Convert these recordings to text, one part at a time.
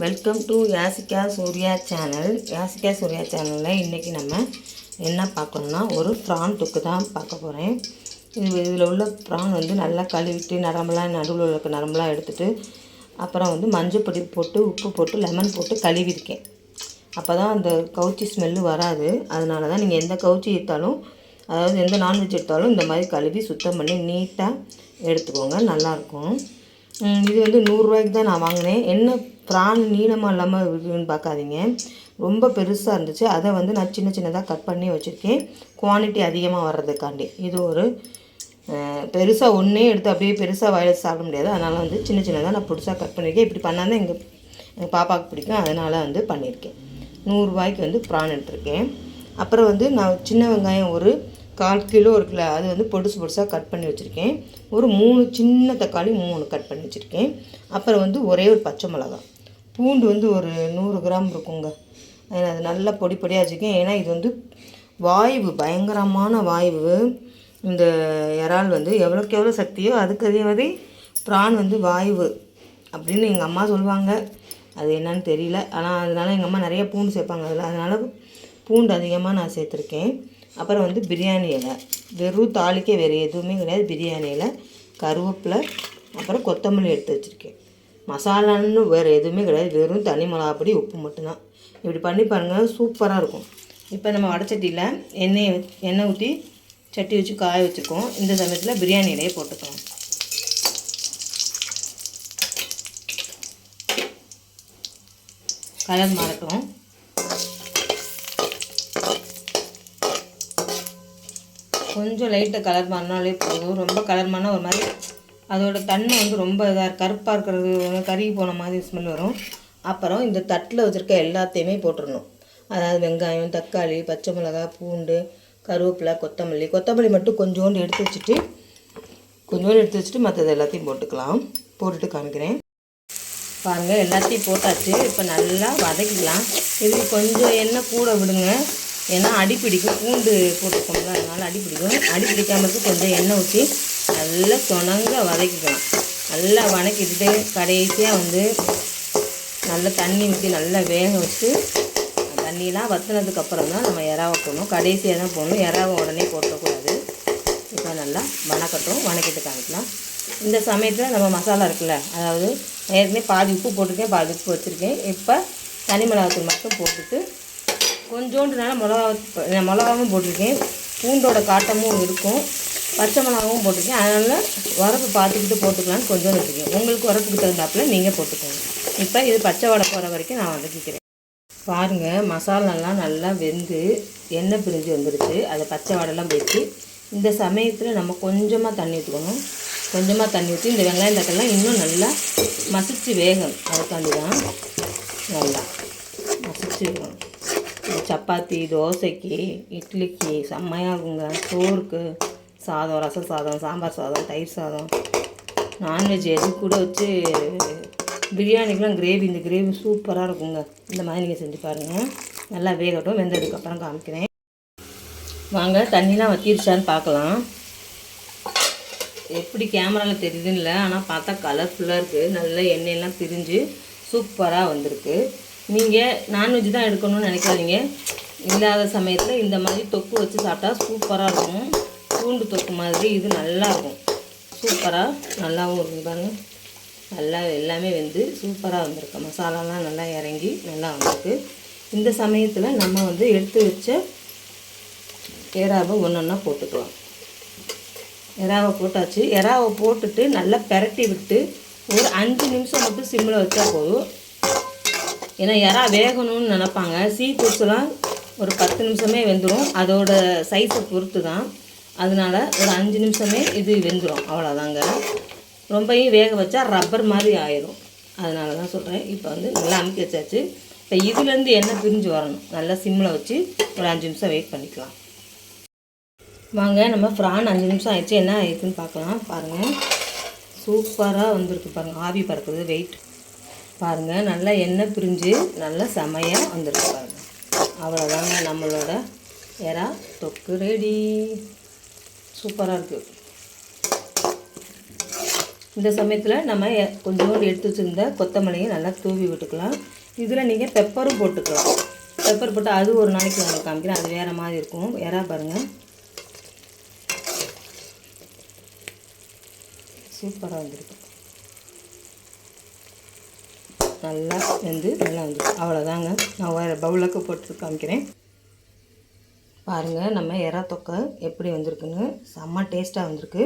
Welcome to Yasika Surya channel Yasika Surya சேனலில் இன்றைக்கி நம்ம என்ன பார்க்கணும்னா ஒரு ப்ரான் தொக்கு தான் பார்க்க போகிறேன் இது இதில் உள்ள ப்ரான் வந்து நல்லா கழுவிட்டு நரம்பெல்லாம் நடுவில் உள்ள நரம்பெல்லாம் எடுத்துகிட்டு அப்புறம் வந்து மஞ்சள் பொடி போட்டு உப்பு போட்டு லெமன் போட்டு கழுவிருக்கேன் அப்போ தான் அந்த கவுச்சி ஸ்மெல்லு வராது. அதனால தான் நீங்கள் எந்த கவுச்சி எடுத்தாலும் அதாவது எந்த நான்வெஜ் எடுத்தாலும் இந்த மாதிரி கழுவி சுத்தம் பண்ணி நீட்டாக எடுத்துக்கோங்க. நல்லாயிருக்கும் இது வந்து நூறுரூவாய்க்கு தான் நான் வாங்கினேன். என்ன ப்ரான் நீளமாக இல்லாமல் இருக்குன்னு பார்க்காதீங்க. ரொம்ப பெருசாக இருந்துச்சு. அதை வந்து நான் சின்ன சின்னதாக கட் பண்ணி வச்சுருக்கேன். குவான்டிட்டி அதிகமாக வர்றதுக்காண்டி. இது ஒரு பெருசாக ஒன்றே எடுத்து அப்படியே பெருசாக வயல் சாப்பிட முடியாது. அதனால் வந்து சின்ன சின்னதாக நான் புதுசாக கட் பண்ணியிருக்கேன் இப்படி பண்ணால் தான் எங்கள் எங்கள் பாப்பாவுக்கு பிடிக்கும். அதனால் வந்து பண்ணியிருக்கேன் நூறுரூவாய்க்கு வந்து ப்ரான் எடுத்திருக்கேன். அப்புறம் வந்து நான் சின்ன வெங்காயம் ஒரு கால் கிலோ இருக்குல்ல அது வந்து பொடுசு பொடுசாக கட் பண்ணி வச்சுருக்கேன். ஒரு மூணு சின்ன தக்காளி மூணு கட் பண்ணி வச்சுருக்கேன். அப்புறம் வந்து ஒரே ஒரு பச்சை மிளகா பூண்டு வந்து ஒரு நூறு கிராம் இருக்குங்க. அது அது நல்லா பொடி பொடியாக வச்சுருக்கேன். ஏன்னா இது வந்து வாய்வு பயங்கரமான வாய்வு. இந்த இறால் வந்து எவ்வளோக்கு எவ்வளோ சக்தியோ அதுக்கு அதே மாதிரி ப்ரான் வந்து வாய்வு அப்படின்னு எங்கள் அம்மா சொல்லுவாங்க. அது என்னன்னு தெரியல. ஆனால் அதனால எங்கள் அம்மா நிறைய பூண்டு சேர்ப்பாங்க. அதில் அதனால் பூண்டு அதிகமாக நான் சேர்த்துருக்கேன். அப்புறம் வந்து பிரியாணி இலை. வெறும் தாளிக்க வேறு எதுவுமே கிடையாது. பிரியாணி இலை கருவேப்பிலை அப்புறம் கொத்தமல்லி எடுத்து வச்சுருக்கேன். மசாலான்னு வேறு எதுவுமே கிடையாது. வெறும் தனி மிளகாப்பொடி உப்பு மட்டும்தான். இப்படி பண்ணி பாருங்கள் சூப்பராக இருக்கும். இப்போ நம்ம வடச்சட்டியில் எண்ணெயை எண்ணெய் ஊற்றி சட்டி வச்சு காய வச்சுருக்கோம் இந்த சமயத்தில் பிரியாணி இலையை போட்டுக்கலாம். கலர் மாறட்டும். கொஞ்சம் லைட்டாக கலர் மாறினாலே போதும். ரொம்ப கலர் மாறினா ஒரு மாதிரி அதோட தன்மை வந்து ரொம்ப இதாக கருப்பாக இருக்கிறது கருகி போன மாதிரி ஸ்மெல் வரும். அப்புறம் இந்த தட்டில் வச்சுருக்க எல்லாத்தையுமே போட்டுடணும் அதாவது வெங்காயம் தக்காளி பச்சை மிளகாய் பூண்டு கருவேப்பிலை கொத்தமல்லி. கொத்தமல்லி மட்டும் கொஞ்சோண்டு எடுத்து வச்சுட்டு கொஞ்சோண்டு எடுத்து வச்சுட்டு மற்றது எல்லாத்தையும் போட்டுக்கலாம். போட்டுட்டு காமிக்கிறேன். பாருங்கள் எல்லாத்தையும் போட்டாச்சு. இப்போ நல்லா வதக்கிக்கலாம். இதுக்கு கொஞ்சம் எண்ணெய் கூட விடுங்க. ஏன்னா அடிப்பிடிக்கும் பூண்டு போட்டுக்கோங்க அதனால் அடிப்பிடிக்கும். பிடிக்கும் இருக்கு கொஞ்சம் எண்ணெய் ஊற்றி நல்லா துணங்க வதக்கிக்கலாம். நல்லா வதக்கிட்டு கடைசியாக வந்து நல்லா தண்ணி ஊற்றி நல்லா வேக வச்சு தண்ணியெலாம் வற்றினதுக்கப்புறம் தான் நம்ம இறாவை போடணும். கடைசியாக தான் போடணும். இறாவை உடனே போட்டக்கூடாது. இப்போ நல்லா வணக்கட்டும். வணக்கிட்டு காமிக்கலாம். இந்த சமயத்தில் நம்ம மசாலா இருக்குல்ல அதாவது ஏற்கனவே பாதி உப்பு போட்டிருக்கேன் பாதி உப்பு வச்சுருக்கேன். இப்போ தனி மிளகாத்தூள் மட்டும் போட்டுட்டு கொஞ்சோண்டுனால மிளகா மிளகாவும் போட்டிருக்கேன். பூண்டோட காட்டமும் இருக்கும். பச்சை மிளகாவும் போட்டிருக்கேன். அதனால் உரப்பு பார்த்துக்கிட்டு போட்டுக்கலான்னு கொஞ்சோண்டு வச்சுருக்கேன் உங்களுக்கு உரப்புக்கு தகுந்தாப்புல நீங்கள் போட்டுக்கோங்க. இப்போ இது பச்சை வடை போகிற வரைக்கும் நான் வதக்கிக்கிறேன் பாருங்கள் மசாலாலாம் நல்லா வெந்து எண்ணெய் பிரிஞ்சு வந்துருச்சு. அதை பச்சை வடைலாம் போயிடுச்சு. இந்த சமயத்தில் நம்ம கொஞ்சமாக தண்ணி ஊற்றுக்கணும் கொஞ்சமாக தண்ணி ஊற்றி இந்த வெங்காயம் தக்கெல்லாம் இன்னும் நல்லா மசிச்சு வேகணும். அதுக்காண்டி தான் நல்லா மசிச்சு வேகணும் சப்பாத்தி தோசைக்கு இட்லிக்கு செம்மையாகுங்க. சோறுக்கு சாதம் ரசம் சாதம் சாம்பார் சாதம் தயிர் சாதம். நான்வெஜ் எது கூட வச்சு பிரியாணிக்கெலாம் கிரேவி இந்த கிரேவி சூப்பராக இருக்குங்க. இந்த மாதிரி நீங்கள் செஞ்சு பாருங்கள் நல்லா வேகட்டும் வெந்ததுக்கப்புறம் காமிக்கிறேன். வாங்க தண்ணிலாம் வத்திருச்சான்னு பார்க்கலாம். எப்படி கேமராவில் தெரியுதுன்னு இல்லை ஆனால் பார்த்தா கலர்ஃபுல்லாக இருக்குது நல்ல எண்ணெயெல்லாம் பிரிஞ்சு சூப்பராக வந்திருக்கு. நீங்கள் நான்வெஜ் தான் எடுக்கணும்னு நினைக்காதீங்க. இல்லாத சமயத்தில் இந்த மாதிரி தொக்கு வச்சு சாப்பிட்டா சூப்பராக இருக்கும். பூண்டு தொக்கு மாதிரி இது நல்லா இருக்கும். சூப்பராக நல்லாவும் இருக்கும் பாருங்கள் நல்லா எல்லாமே வந்து சூப்பராக வந்திருக்கு. மசாலாலாம் நல்லா இறங்கி நல்லா வந்திருக்கு. இந்த சமயத்தில் நம்ம வந்து எடுத்து வச்ச எறாவை ஒன்று ஒன்றா போட்டுக்கலாம். எறாவை போட்டாச்சு. எறாவை போட்டுட்டு நல்லா பெரட்டி விட்டு ஒரு அஞ்சு நிமிஷம் மட்டும் சிம்மில் வச்சா போதும். ஏன்னா எறா வேகணும்னு நினப்பாங்க. சீ ஃபுட்ஸ்லாம் ஒரு பத்து நிமிஷமே வெந்துடும் அதோட சைஸை பொறுத்து தான். அதனால ஒரு அஞ்சு நிமிஷமே இது வெந்துடும் அவ்வளோதாங்க ரொம்பையும் வேக வச்சா ரப்பர் மாதிரி ஆயிரும். அதனால தான் சொல்கிறேன் இப்போ வந்து நல்லா அமுக்கி வச்சாச்சு. இப்போ இதுலேருந்து எண்ணெய் பிரிஞ்சு வரணும். நல்லா சிம்மில் வச்சு ஒரு அஞ்சு நிமிஷம் வெயிட் பண்ணிக்கலாம். வாங்க நம்ம ஃப்ரான் அஞ்சு நிமிஷம் ஆயிடுச்சு. என்ன ஆயிடுச்சுன்னு பார்க்கலாம். பாருங்கள் சூப்பராக வந்திருக்கு பாருங்கள் ஆவி பறக்குது. வெயிட் பாருங்கள் நல்லா எண்ணெய் பிரிஞ்சு நல்லா செமையாக வந்துருக்கு பாருங்கள் அவ்வளோதாங்க நம்மளோட எறா தொக்கு ரெடி சூப்பராக இருக்குது இந்த சமயத்தில் நம்ம கொஞ்சோண்டு எடுத்து வச்சுருந்த கொத்தமல்லியை நல்லா தூவி விட்டுக்கலாம். இதில் நீங்கள் பெப்பரும் போட்டுக்கலாம். பெப்பர் போட்டு அது ஒரு நாளைக்கு நான் காமிக்கிறேன். அது வேறு மாதிரி இருக்கும். எறா பாருங்கள் சூப்பராக வந்துருக்கு. நல்லா வெந்து நல்லா வந்துருக்கு அவ்வளோதாங்க. நான் வேறு பவுலுக்கு போட்டு காமிக்கிறேன். பாருங்கள் நம்ம எறா தொக்கை எப்படி வந்திருக்குன்னு. செம்ம டேஸ்ட்டாக வந்திருக்கு.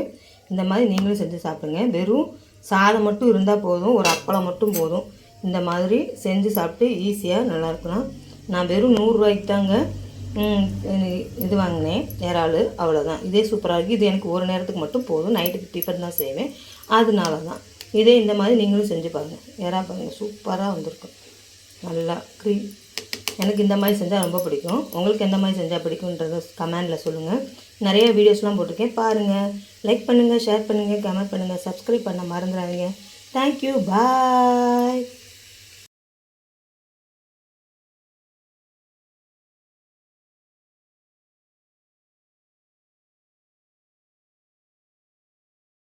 இந்த மாதிரி நீங்களும் செஞ்சு சாப்பிடுங்க. வெறும் சாதம் மட்டும் இருந்தால் போதும் ஒரு அப்பளம் மட்டும் போதும். இந்த மாதிரி செஞ்சு சாப்பிட்டு ஈஸியாக நல்லாயிருக்கலாம் நான் வெறும் நூறுரூவாய்க்கு தாங்க இது வாங்கினேன். இறால் அவ்வளோதான் இதே சூப்பராக இருக்குது இது எனக்கு ஒரு நேரத்துக்கு மட்டும் போதும். நைட்டுக்கு டிஃபன் தான் செய்வேன். அதனால தான் இதே இந்த மாதிரி நீங்களும் செஞ்சு பாருங்கள் இறா பாருங்கள் சூப்பராக வந்திருக்கும் நல்லா க்ரீ எனக்கு இந்த மாதிரி செஞ்சால் ரொம்ப பிடிக்கும். உங்களுக்கு எந்த மாதிரி செஞ்சால் பிடிக்குன்றத கமெண்டில் சொல்லுங்கள் நிறைய வீடியோஸ்லாம் போட்டிருக்கேன். பாருங்கள் லைக் பண்ணுங்கள் ஷேர் பண்ணுங்கள் கமெண்ட் பண்ணுங்கள் சப்ஸ்கிரைப் பண்ண மறந்துடாதீங்க. Thank you bye